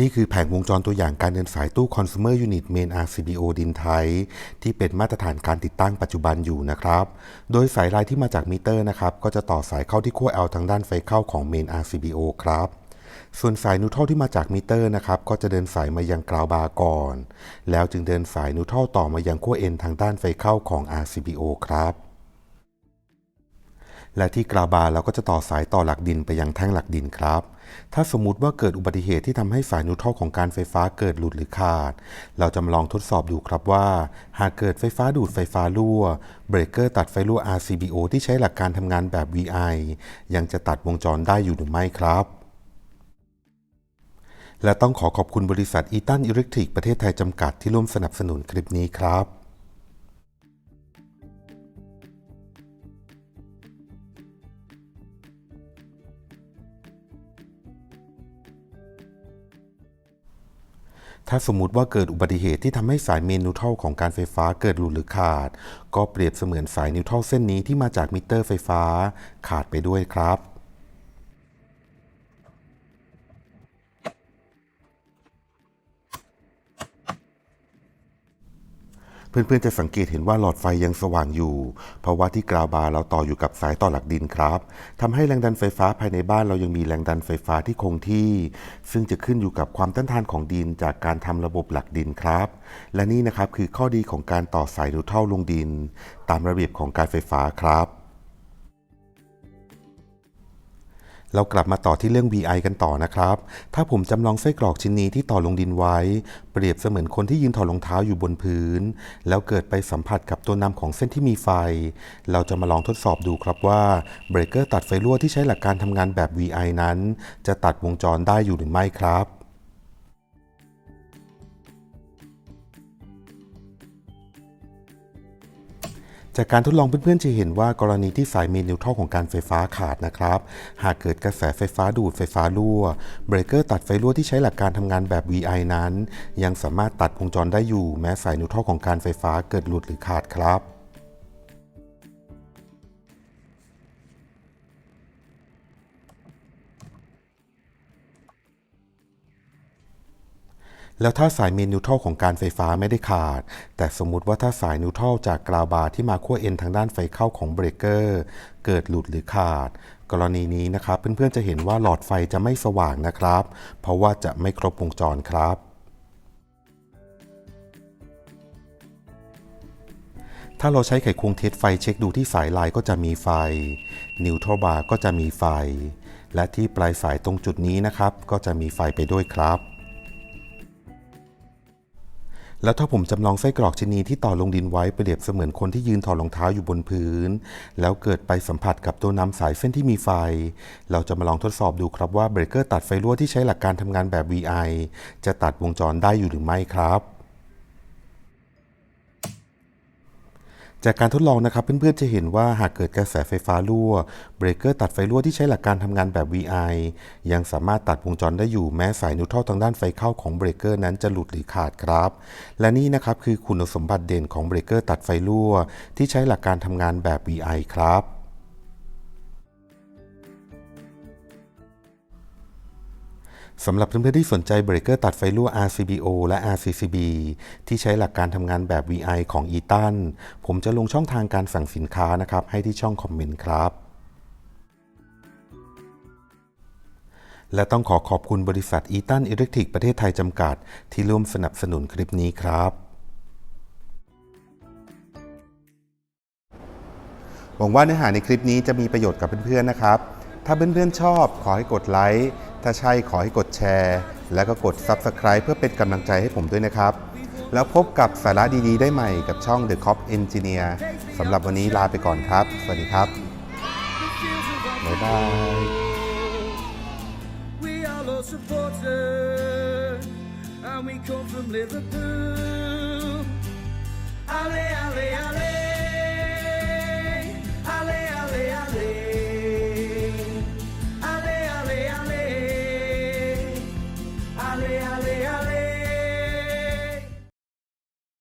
นี่คือแผงวงจรตัวอย่างการเดินสายตู้ Consumer Unit Main RCBO ดินไทย ที่เป็นมาตรฐานการติดตั้งปัจจุบันอยู่นะครับ โดยสายลายที่มาจากมิเตอร์นะครับ ก็จะต่อสายเข้าที่ขั้ว L ทางด้านไฟเข้าของ Main RCBO ครับส่วนสายนูทรัลที่มาจากมิเตอร์นะครับ ก็จะเดินสายมายังกราวบาร์ก่อน แล้วจึงเดินสายนูทรัลต่อมายังขั้ว N ทางด้านไฟเข้าของ RCBO ครับ และที่กราบาร์เราก็จะต่อสายต่อหลักดินไปยังแท่งหลักดินครับ ถ้าสมมุติว่าเกิดอุบัติเหตุที่ทำให้สายนูทรัลของการไฟฟ้าเกิดหลุดหรือขาด เราจะมาลองทดสอบดูครับว่า หากเกิดไฟฟ้าดูดไฟฟ้ารั่ว เบรกเกอร์ตัดไฟรั่ว RCBO ที่ใช้หลักการทำงานแบบ VI ยังจะตัดวงจรได้อยู่หรือไม่ครับและต้องขอขอบคุณบริษัทอีตันอิเล็กทริกประเทศไทยจำกัดที่ร่วมสนับสนุนคลิปนี้ครับ ถ้าสมมติว่าเกิดอุบัติเหตุที่ทำให้สายเมนนิวทรัลของการไฟฟ้าเกิดหลุดหรือขาด ก็เปรียบเสมือนสายนิวทรัลเส้นนี้ที่มาจากมิเตอร์ไฟฟ้าขาดไปด้วยครับ เพื่อนๆจะสังเกตเห็นว่าหลอดไฟยังสว่างอยู่ เพราะว่าที่กราวบาร์เราต่ออยู่กับสายต่อหลักดินครับทำให้แรงดันไฟฟ้าภายในบ้านเรายังมีแรงดันไฟฟ้าที่คงที่ ซึ่งจะขึ้นอยู่กับความต้านทานของดินจากการทำระบบหลักดินครับ และนี่นะครับคือข้อดีของการต่อสายดูเท่าลงดิน ตามระเบียบของการไฟฟ้าครับ เรากลับมาต่อที่เรื่อง VI กันต่อนะครับ ถ้าผมจำลองไส้กรอกชิ้นนี้ที่ต่อลงดินไว้ เปรียบเสมือนคนที่ยืนถอดรองเท้าอยู่บนพื้น แล้วเกิดไปสัมผัสกับตัวนำของเส้นที่มีไฟ เราจะมาลองทดสอบดูครับว่าเบรกเกอร์ตัดไฟรั่วที่ใช้หลักการทำงานแบบ VI นั้น จะตัดวงจรได้อยู่หรือไม่ครับ จากการทดลองเพื่อนๆจะเห็นว่ากรณีที่สายเมนนิวทรัลของการไฟฟ้าขาดนะครับ หากเกิดกระแสไฟฟ้าดูดไฟฟ้ารั่วเบรกเกอร์ตัดไฟรั่วที่ใช้หลักการทำงานแบบ VI นั้น ยังสามารถตัดวงจรได้อยู่แม้สายนิวทรัลของการไฟฟ้าเกิดหลุดหรือขาดครับ แล้วถ้าสายเมนนิวทรัลของการไฟฟ้าไม่ได้ขาด แต่สมมุติว่าถ้าสายนิวทรัลจากกราวบาร์ที่มาขั้วเอ็นทางด้านไฟเข้าของเบรกเกอร์เกิดหลุดหรือขาด กรณีนี้นะครับเพื่อนๆจะเห็นว่าหลอดไฟจะไม่สว่างนะครับ เพราะว่าจะไม่ครบวงจรครับถ้าเราใช้ไขควงเทสไฟเช็คดูที่สายลายก็จะมีไฟ นิวทรัลบาร์ก็จะมีไฟ และที่ปลายสายตรงจุดนี้นะครับ ก็จะมีไฟไปด้วยครับ แล้วถ้าผมจำลองไส้กรอกชนีที่ต่อลงดินไว้เปรียบเสมือนคนที่ยืนถอดรองเท้าอยู่บนพื้น แล้วเกิดไปสัมผัสกับตัวนำสายเส้นที่มีไฟ เราจะมาลองทดสอบดูครับว่าเบรกเกอร์ตัดไฟรั่วที่ใช้หลักการทำงานแบบ VI จะตัดวงจรได้อยู่หรือไม่ครับ จากการทดลองนะครับเพื่อนๆจะเห็นว่าหากเกิดกระแสไฟฟ้ารั่วเบรกเกอร์ตัดไฟรั่วที่ใช้หลักการทำงานแบบ VI ยังสามารถตัดวงจรได้อยู่แม้สายนิวทรัลทางด้านไฟเข้าของเบรกเกอร์นั้นจะหลุดหรือขาดครับ และนี่นะครับคือคุณสมบัติเด่นของเบรกเกอร์ตัดไฟรั่วที่ใช้หลักการทำงานแบบ VI ครับ สำหรับเพื่อนๆที่สนใจเบรกเกอร์ตัดไฟรั่ว RCBO และ RCCB ที่ใช้หลักการทำงานแบบ VI ของ e t a n ผมจะลงช่องทางการสั่งสินค้านะครับ ให้ที่ช่องคอมเมนต์ครับ และต้องขอขอบคุณบริษัทอีตันอิเล็กทริกประเทศไทยจำกัด ที่ร่วมสนับสนุนคลิปนี้ครับหวังว่าเนื้อหาในคลิปนี้จะมีประโยชน์กับเพื่อนๆนะครับ ถ้าเพื่อนๆชอบขอให้กดไลค์ ถ้าใช่ขอให้กดแชร์ และก็กด Subscribe เพื่อเป็นกำลังใจให้ผมด้วยนะครับ แล้วพบกับสาระดีๆ ได้ใหม่กับช่อง The Cop Engineer สำหรับวันนี้ลาไปก่อนครับ สวัสดีครับ บ๊ายบาย We are all supporters, and we come from Liverpool. Ale, ale, ale.